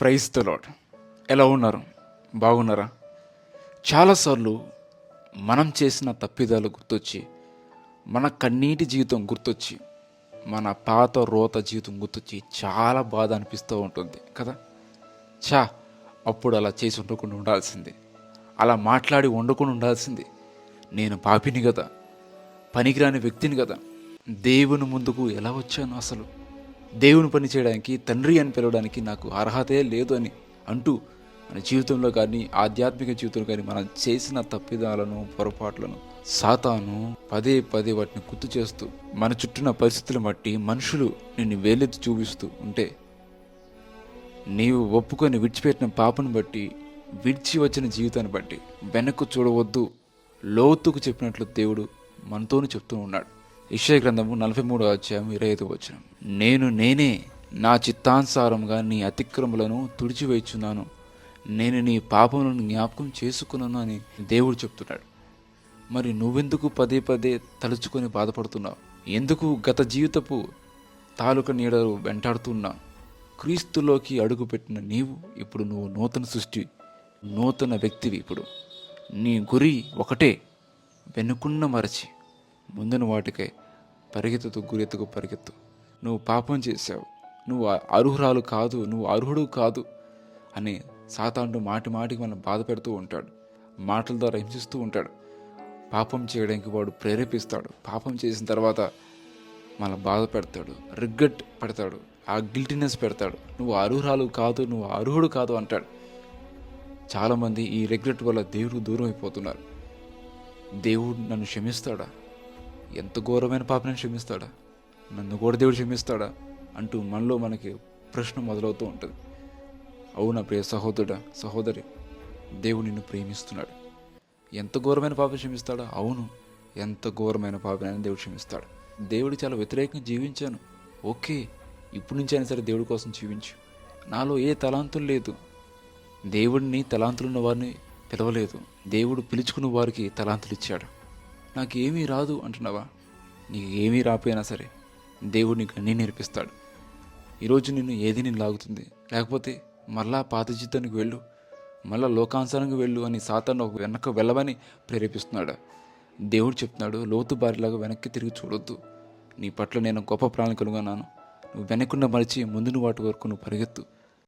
Praise the lord ఎలా ఉన్నారు? బాగున్నారా? చాలాసార్లు మనం చేసిన తప్పిదాలు గుర్తొచ్చి మన కన్నీటి జీవితం గుర్తొచ్చి మన పాత రోత జీవితం గుర్తొచ్చి చాలా బాధ అనిపిస్తూ ఉంటుంది కదా? చా అప్పుడు అలా చేసి ఉండకుండా ఉండాల్సింది. అలా మాట్లాడి ఉండకుండా ఉండాల్సింది. నేను పాపిని కదా పనికిరాని వ్యక్తిని కదా. దేవుని ముందుకు ఎలా వచ్చాను అసలు? దేవుని పని చేయడానికి తండ్రి అని పిలవడానికి నాకు అర్హతే లేదు అని అంటూ మన జీవితంలో కానీ ఆధ్యాత్మిక జీవితంలో కానీ మనం చేసిన తప్పిదాలను పొరపాట్లను సాతాను పదే పదే వాటిని గుర్తు చేస్తూ మన చుట్టూన పరిస్థితులను బట్టి మనుషులు నిన్ను వేలెత్తి చూపిస్తూ ఉంటే నీవు ఒప్పుకొని విడిచిపెట్టిన పాపను బట్టి విడిచి వచ్చిన జీవితాన్ని బట్టి వెనక్కు చూడవద్దు. లోతుకు చెప్పినట్లు దేవుడు మనతోనే చెప్తూ ఉన్నాడు. ఇషయ గ్రంథము నలభై మూడో అధ్యాయం ఇరవై ఐదు వచ్చిన నేను నేనే నా చిత్తానుసారంగా నీ అతిక్రములను తుడిచివేచున్నాను నేను నీ పాపములను జ్ఞాపకం చేసుకున్నాను అని దేవుడు చెప్తున్నాడు. మరి నువ్వెందుకు పదే పదే తలుచుకొని బాధపడుతున్నావు? ఎందుకు గత జీవితపు తాలూక నీడలు వెంటాడుతున్నా? క్రీస్తులోకి అడుగుపెట్టిన నీవు ఇప్పుడు నువ్వు నూతన సృష్టి నూతన వ్యక్తివి ఇప్పుడు. నీ గురి ఒకటే వెనుకున్న మరచి. ముందున వాటికై పరిగెత్తుతూ గురెత్తుకు పరిగెత్తు. నువ్వు పాపం చేశావు. నువ్వు అర్హురాలు కాదు నువ్వు అర్హుడు కాదు అని సాతాండు మాటి మాటికి మనం బాధ పెడుతూ ఉంటాడు. మాటల ద్వారా హింసిస్తూ ఉంటాడు. పాపం చేయడానికి వాడు ప్రేరేపిస్తాడు. పాపం చేసిన తర్వాత మన బాధ పెడతాడు. రిగ్రెట్ పెడతాడు. ఆ గిల్టీనెస్ పెడతాడు. నువ్వు అర్హురాలు కాదు నువ్వు అర్హుడు కాదు అంటాడు. చాలామంది ఈ రిగ్రెట్ వల్ల దేవుడు దూరం అయిపోతున్నారు. దేవుడు నన్ను క్షమిస్తాడా? ఎంత ఘోరమైన పాపని క్షమిస్తాడా? నన్ను కూడా దేవుడు క్షమిస్తాడా? అంటూ మనలో మనకి ప్రశ్న మొదలవుతూ ఉంటుంది. అవునా ప్రియ సహోదరుడా సహోదరి దేవుడు నిన్ను ప్రేమిస్తున్నాడు. ఎంత ఘోరమైన పాపం క్షమిస్తాడా? అవును. ఎంత ఘోరమైన పాపనైనా దేవుడు క్షమిస్తాడు. దేవుడు చాలా వ్యతిరేకంగా జీవించాను. ఓకే. ఇప్పుడు నుంచి అయినా సరే దేవుడి కోసం జీవించు. నాలో ఏ తలాంతులు లేదు. దేవుడిని తలాంతులున్న వారిని పిలవలేదు. దేవుడు పిలుచుకున్న వారికి తలాంతులు ఇచ్చాడు. నాకు ఏమీ రాదు అంటున్నావా? నీకు ఏమీ రాపోయినా సరే దేవుడు నీకు అన్నీ నేర్పిస్తాడు. ఈరోజు నిన్ను ఏది నేను లాగుతుంది? లేకపోతే మళ్ళా పాత జీతానికి వెళ్ళు మళ్ళా లోకానుసారంగా వెళ్ళు అని సాతాను ఒక వెనక వెళ్ళమని ప్రేరేపిస్తున్నాడు. దేవుడు చెప్తున్నాడు లోతు బారిలాగా వెనక్కి తిరిగి చూడొద్దు. నీ పట్ల నేను గొప్ప ప్రణాళికలుగా నాను నువ్వు వెనక్కున్న మరిచి ముందును వాటి వరకు నువ్వు పరిగెత్తు.